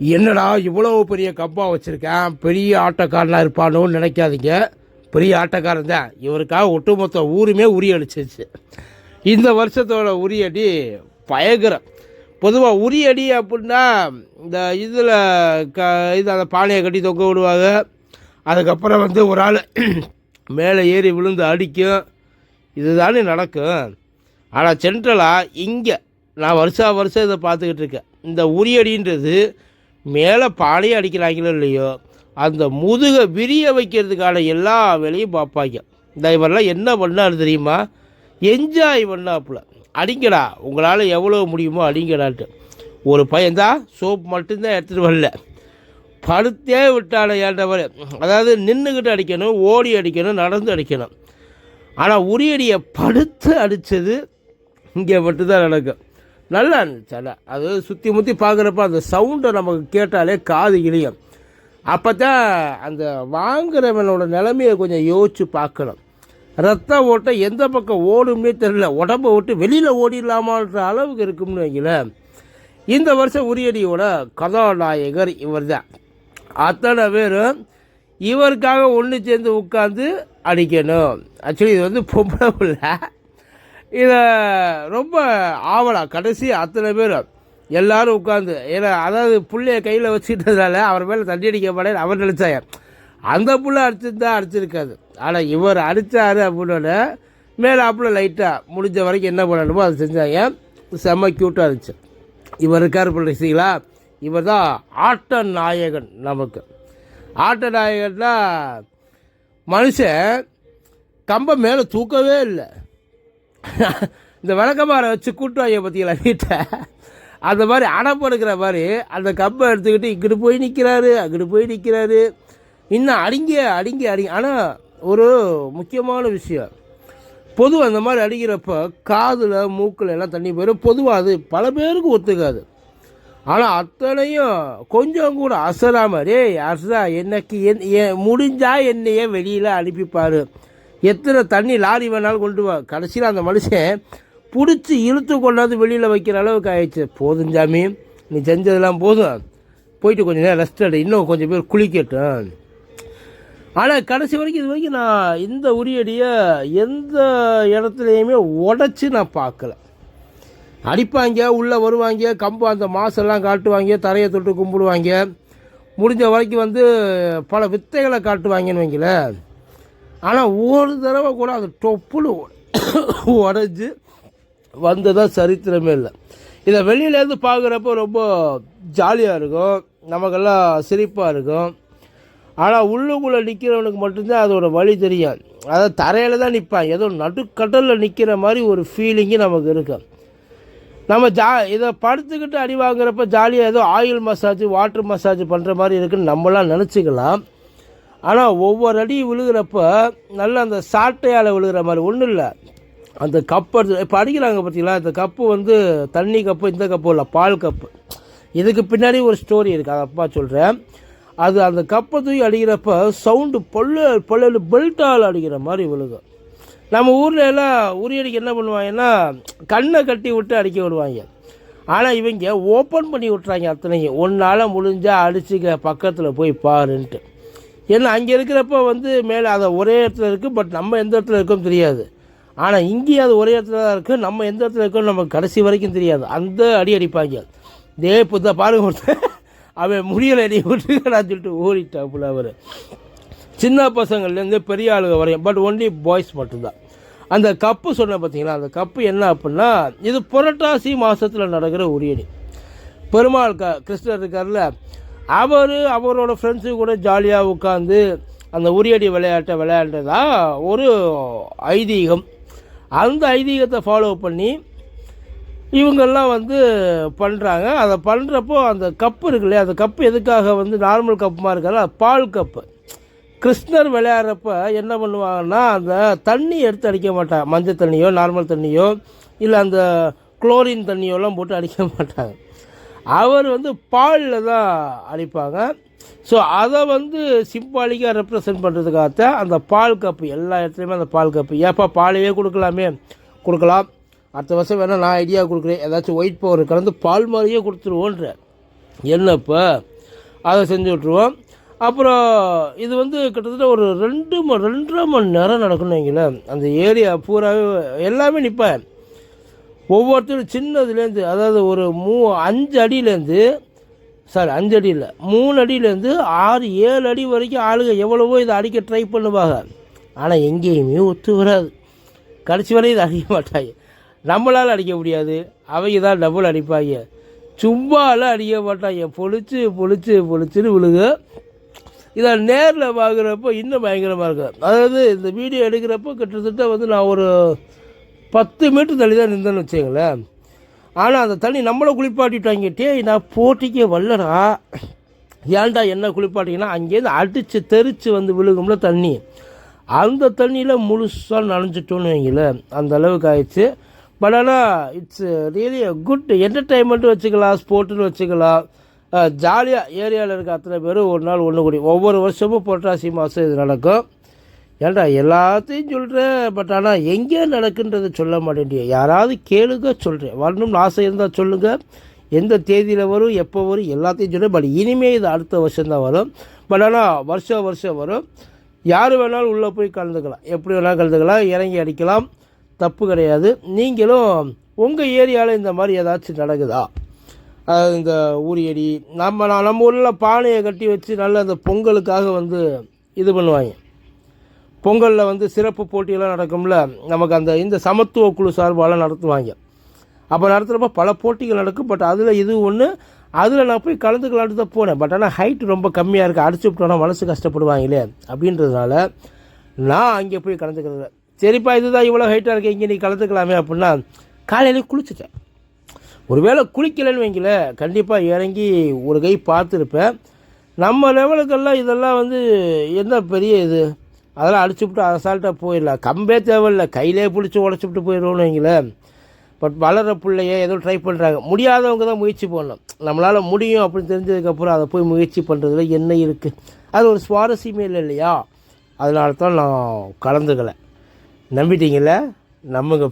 என்னடா இவ்வளோ பெரிய கப்பாக வச்சுருக்கேன்? பெரிய ஆட்டக்காரனாக இருப்பானோன்னு நினைக்காதீங்க. பெரிய ஆட்டக்காரன் தான். இவருக்காக ஒட்டுமொத்த ஊருமே உரி அடிச்சிச்சு இந்த வருஷத்தோட உரியடி பயங்கரம். பொதுவாக உரியடி அப்படின்னா இந்த இதில் க இது அந்த பானையை கட்டி தொங்க விடுவாங்க. அதுக்கப்புறம் வந்து ஒரு ஆள் மேலே ஏறி விழுந்து அடிக்கும். இதுதானே நடக்கும். ஆனால் சென்ட்ரலாக இங்கே நான் வருஷா வருஷம் இதை பார்த்துக்கிட்டு இருக்கேன். இந்த உரியடின்றது மேலே பானையை அடிக்கிறாங்களோ இல்லையோ அந்த முதுகை விரிய வைக்கிறதுக்கான எல்லா வேலையும் பார்ப்பாங்க. இந்த இவரெல்லாம் என்ன பண்ணாரு தெரியுமா? என்ஜாய் பண்ணாப்புல. அடிங்கடா உங்களால் எவ்வளோ முடியுமோ அடிங்கடான்ட்டு. ஒரு பையன்தான் சோப் மட்டும்தான் எடுத்துகிட்டு வரல. படுத்தே விட்டான ஏண்டவர் அதாவது நின்றுக்கிட்டு அடிக்கணும் ஓடி அடிக்கணும் நடந்து அடிக்கணும். ஆனால் உரியடியை படுத்து அடித்தது இங்கே மட்டும்தான் நடக்கும். நல்லா இருந்துச்சு அதை அது சுற்றி முற்றி பார்க்குறப்ப அந்த சவுண்டை நமக்கு கேட்டாலே காது இழியும். அப்போ தான் அந்த வாங்குறவனோட நிலைமையை கொஞ்சம் யோசித்து பார்க்கணும். ரத்த ஓட்டம் எந்த பக்கம் ஓடும்னே தெரில உடம்பை விட்டு வெளியில் ஓடிடலாமான்ற அளவுக்கு இருக்கும்னு வைங்களேன். இந்த வருஷம் உரியடியோட கதாநாயகர் இவர் தான் அத்தனை பேரும் இவருக்காக ஒன்று சேர்ந்து உட்காந்து அடிக்கணும். ஆக்சுவலி இது வந்து பொம்பளை பிள்ளை. இதை ரொம்ப ஆவலா கடைசி அத்தனை பேர். எல்லாரும் உட்காந்து ஏன்னா அதாவது புள்ளைய கையில் வச்சுக்கிட்டதால அவர் மேலே தண்ணி அடிக்க மாட்டேன் அவர் நினச்சாயார் அந்த புள்ள அடிச்சிருந்தா அடிச்சிருக்காது. ஆனால் இவர் அடித்தார் அப்படின்னோட மேலே அப்புறம் லைட்டாக முடிஞ்ச வரைக்கும் என்ன பண்ணணுமோ அதை செஞ்சாங்க. செம்ம க்யூட்டாக இருந்துச்சு. இவர் இருக்கார் பிள்ளைங்களா இவர் தான் ஆட்ட நாயகன் நமக்கு. ஆட்ட நாயகன்னா மனுஷன் கம்பை மேலே தூக்கவே இல்லை. இந்த விளக்கமாரை வச்சு கூட்டுவாங்க பார்த்தீங்களா வீட்டை? அந்த மாதிரி அடப்படுக்கிற மாதிரி அந்த கம்பை எடுத்துக்கிட்டு இங்கிட்டு போய் நிற்கிறாரு அங்கிட்டு போய் நிற்கிறாரு இன்னும் அடிங்க அடிங்க அடிங்க. ஆனால் ஒரு முக்கியமான விஷயம். பொதுவாக அந்த மாதிரி அடிக்கிறப்ப காதில் மூக்கில் எல்லாம் தண்ணி போயிடும் பொதுவாக அது பல பேருக்கு ஒத்துக்காது. ஆனால் அத்தனையும் கொஞ்சம் கூட அசராம டேய் அசரா என்னைக்கு என் எ- முடிஞ்சா என்னையே வெளியில் அனுப்பிப்பார். எத்தனை தண்ணி லாரி வேணாலும் கொண்டு வா. கடைசியில் அந்த மனுஷன் பிடிச்சி இழுத்து கொண்டாந்து வெளியில் வைக்கிற அளவுக்கு ஆயிடுச்சு. போதும் சாமி நீ செஞ்சதெல்லாம் போதும். போயிட்டு கொஞ்சம் நேரம் ரெஸ்ட் எடு. இன்னும் கொஞ்சம் பேர் குளிக்கட்டும். ஆனால் கடைசி வரைக்கும் இது வரைக்கும் நான் இந்த உரியடியை எந்த இடத்துலையுமே உடச்சி நான் பார்க்கல. அடிப்பாங்க உள்ளே வருவாங்க கம்பு அந்த மாசெல்லாம் காட்டுவாங்க தரையை தொட்டு கும்பிடுவாங்க. முடிஞ்ச வரைக்கும் வந்து பல வித்தைகளை காட்டுவாங்கன்னு வைங்களேன். ஆனால் ஒரு தடவை கூட அது டொப்புன்னு உடஞ்சி வந்ததாக சரித்திரமே இல்லை. இதை வெளியிலேருந்து பார்க்குறப்ப ரொம்ப ஜாலியாக இருக்கும். நமக்கெல்லாம் சிரிப்பாக இருக்கும். ஆனால் உள்ளுக்குள்ளே நிற்கிறவனுக்கு மட்டும்தான் அதோட வழி தெரியும். அதாவது தரையில் தான் நிற்பான் ஏதோ நடுக்கடலில் நிற்கிற மாதிரி ஒரு ஃபீலிங்கு நமக்கு இருக்கும். நம்ம ஜா இதை படுத்துக்கிட்டு அடி வாங்குறப்ப ஜாலியாக ஏதோ ஆயில் மசாஜ் வாட்டர் மசாஜ் பண்ணுற மாதிரி இருக்குன்னு நம்மளாம் நினச்சிக்கலாம். ஆனால் ஒவ்வொரு அடி விழுகிறப்ப நல்ல அந்த சாட்டையால் விழுகிற மாதிரி ஒன்றும் இல்லை. அந்த கப்பு எடுத்து இப்போ அடிக்கிறாங்க பார்த்தீங்களா இந்த கப்பு வந்து தண்ணி கப்பு இந்த கப்பு இல்லை பால் கப்பு இதுக்கு பின்னாடி ஒரு ஸ்டோரி இருக்குது அப்பா சொல்கிறேன் அது அந்த கப்பை தூக்கி அடிக்கிறப்ப சவுண்டு பொல்லு பொல்லு பெல்ட்டால் அடிக்கிற மாதிரி விழுகும். நம்ம ஊரில் எல்லாம் உரியடிக்கு என்ன பண்ணுவாங்கன்னா கண்ணை கட்டி விட்டு அடிக்க விடுவாங்க. ஆனால் இவங்க ஓப்பன் பண்ணி விட்றாங்க அத்தனையும். ஒன்றால் முடிஞ்சால் அடிச்சுக்க பக்கத்தில் போய் பாருன்ட்டு. ஏன்னா அங்கே இருக்கிறப்ப வந்து மேலே அதை ஒரே இடத்துல இருக்குது பட் நம்ம எந்த இடத்துல இருக்கோம் தெரியாது. ஆனால் இங்கேயும் அது ஒரே இடத்துல தான் இருக்குது நம்ம எந்த இடத்துல இருக்கோம் நமக்கு கடைசி வரைக்கும் தெரியாது. அந்த அடி அடிப்பாங்க. இதே புத்த பாருங்க ஒருத்தன். அவன் முடியலை அடி விட்டுக்கடான்னு சொல்லிட்டு ஓடிட்டாப்புல அவர். சின்ன பசங்கள்லேருந்து பெரிய ஆளுங்க வரையும் பட் ஒன்லி பாய்ஸ் மட்டும்தான். அந்த கப்பு சொன்ன பார்த்தீங்களா அந்த கப்பு என்ன அப்படின்னா இது புரட்டாசி மாதத்தில் நடக்கிற உரியடி பெருமாள் க கிருஷ்ணர் இருக்கார்ல அவர் அவரோட ஃப்ரெண்ட்ஸு கூட ஜாலியாக உட்காந்து அந்த உரியடி விளையாட்டை விளையாண்டதா? ஒரு ஐதீகம். அந்த ஐதீகத்தை ஃபாலோ பண்ணி இவங்கெல்லாம் வந்து பண்ணுறாங்க அதை பண்ணுறப்போ அந்த கப்பு இருக்கு இல்லையா அந்த கப்பு எதுக்காக வந்து நார்மல் கப்புமா இருக்கால பால் கப்பு கிருஷ்ணர் விளையாடுறப்ப என்ன பண்ணுவாங்கன்னா அந்த தண்ணி எடுத்து அடிக்க மாட்டாங்க. மஞ்சள் தண்ணியோ நார்மல் தண்ணியோ இல்லை அந்த குளோரின் தண்ணியோலாம் போட்டு அடிக்க மாட்டாங்க. அவர் வந்து பாலில் தான் அடிப்பாங்க. ஸோ அதை வந்து சிம்பாலிக்காக ரெப்ரசன்ட் பண்ணுறதுக்காகத்தான் அந்த பால் கப்பு எல்லா இடத்துலையுமே அந்த பால் கப்பு ஏப்பா பாலையே கொடுக்கலாமே? கொடுக்கலாம். அடுத்த வருஷம் வேணால் நான் ஐடியா கொடுக்குறேன். ஏதாச்சும் ஒயிட் பவர் கலந்து பால் மாதிரியே கொடுத்துருவோன்ற. என்னப்போ? அதை செஞ்சு விட்ருவோம் அப்புறம் இது வந்து கிட்டத்தட்ட ஒரு ரெண்டு மணி ரெண்டரை மணி நேரம் நடக்கணும் வைங்களேன். அந்த ஏரியா பூராவே எல்லாமே நிற்பேன் ஒவ்வொருத்தரும் சின்னதுலேருந்து அதாவது ஒரு மூ அஞ்சு அடியிலேருந்து சாரி அஞ்சு அடி இல்லை மூணு அடியிலேருந்து ஆறு ஏழு அடி வரைக்கும் ஆளுங்க எவ்வளவோ இதை அடிக்க ட்ரை பண்ணுவாங்க. ஆனால் எங்கேயுமே ஒத்து வராது. கடைசி வரை இதை அடிக்க மாட்டாங்க. நம்மளால் அடிக்க முடியாது. அவங்க தான் டபுள் அடிப்பாங்க. சும்மாலாம் அடிக்க மாட்டாங்க. பொழிச்சு பொழிச்சு பொழிச்சுன்னு விழுக இதை நேரில் வாங்குறப்போ இன்னும் பயங்கரமாக இருக்கும். அதாவது இந்த வீடியோ எடுக்கிறப்போ கிட்டத்தட்ட வந்து நான் ஒரு பத்து மீட்டர் தள்ளி தான் நின்றேன்னு வச்சுங்களேன் ஆனால் அந்த தண்ணி நம்மளை குளிப்பாட்டிட்டாங்க. நான் போட்டிக்கே வரலடா. ஏன்டா என்ன குளிப்பாட்டிங்கன்னா அங்கேருந்து அடித்து தெறித்து வந்து விழுகும்ல தண்ணி. அந்த தண்ணியில் முழுசாக நனைஞ்சிட்டோன்னு வைங்களேன். அந்த அளவுக்கு ஆயிடுச்சு. பட் ஆனால் இட்ஸ் ரியலி குட் என்டர்டைன்மெண்ட்டும் வச்சுக்கலாம் ஸ்போர்ட்டுன்னு வச்சுக்கலாம். ஜாலியாக ஏரியாவில் இருக்க அத்தனை பேரும் ஒரு நாள் ஒன்று கூடி. ஒவ்வொரு வருஷமும் புரட்டாசி மாதம் இது நடக்கும். ஏன்டா எல்லாத்தையும் சொல்கிறேன் பட் ஆனால் எங்கே நடக்குன்றதை சொல்ல மாட்டேன்டிய யாராவது கேளுங்க சொல்கிறேன் வரணும்னு ஆசை இருந்தால் சொல்லுங்கள் எந்த தேதியில் வரும் எப்போ வரும் எல்லாத்தையும் சொல்கிறேன் பட் இனிமேல் இது அடுத்த வருஷம்தான் வரும். பட் ஆனால் வருஷம் வருஷம் வரும். யார் வேணாலும் உள்ளே போய் கலந்துக்கலாம். எப்படி வேணாலும் கலந்துக்கலாம். இறங்கி அடிக்கலாம். தப்பு கிடையாது. நீங்களும் உங்கள் ஏரியாவில் இந்த மாதிரி ஏதாச்சும் நடக்குதா? இந்த ஊரியடி நம்ம நம்ம ஊரில் பானையை கட்டி வச்சு நல்ல அந்த பொங்கலுக்காக வந்து இது பண்ணுவாங்க. பொங்கலில் வந்து சிறப்பு போட்டியெல்லாம் நடக்கும்ல நமக்கு அந்த இந்த சமத்துவ குழு சார்பாலாம் நடத்துவாங்க. அப்போ நடத்துகிறப்ப பல போட்டிகள் நடக்கும் பட் அதில் இது ஒன்று அதில் நான் போய் கலந்துக்கலான்ட்டு தான் போனேன். பட் ஆனால் ஹைட் ரொம்ப கம்மியாக இருக்குது அடிச்சு விட்டோன்னா மனசு கஷ்டப்படுவாங்களே அப்படின்றதுனால நான் அங்கே போய் கலந்துக்கிறது சரிப்பா இதுதான் இவ்வளோ ஹைட்டாக இருக்கு இங்கே நீ கலந்துக்கலாமே அப்படின்னா காலையிலே குளிச்சுட்டேன். ஒருவேளை குளிக்கலைன்னு வைங்கள கண்டிப்பாக இறங்கி ஒரு கை பார்த்துருப்பேன். நம்ம லெவலுக்கெல்லாம் இதெல்லாம் வந்து என்ன பெரிய இது? அதெல்லாம் அடிச்சுவிட்டு அசால்ட்டாக போயிடலாம் கம்பே தேவையில்ல. கையிலே பிடிச்சி உடச்சிவிட்டு போயிடுவோம்னு வைங்களேன். பட் வளர பிள்ளைய ஏதோ ட்ரை பண்ணுறாங்க முடியாதவங்க தான் முயற்சி பண்ணணும். நம்மளால் முடியும் அப்படின்னு தெரிஞ்சதுக்கப்புறம் அதை போய் முயற்சி பண்ணுறதுல என்ன இருக்குது அது ஒரு சுவாரஸ்யமே இல்லை இல்லையா? அதனால தான் நான் கலந்துக்கலை. நம்பிட்டீங்களே? நம்புங்க.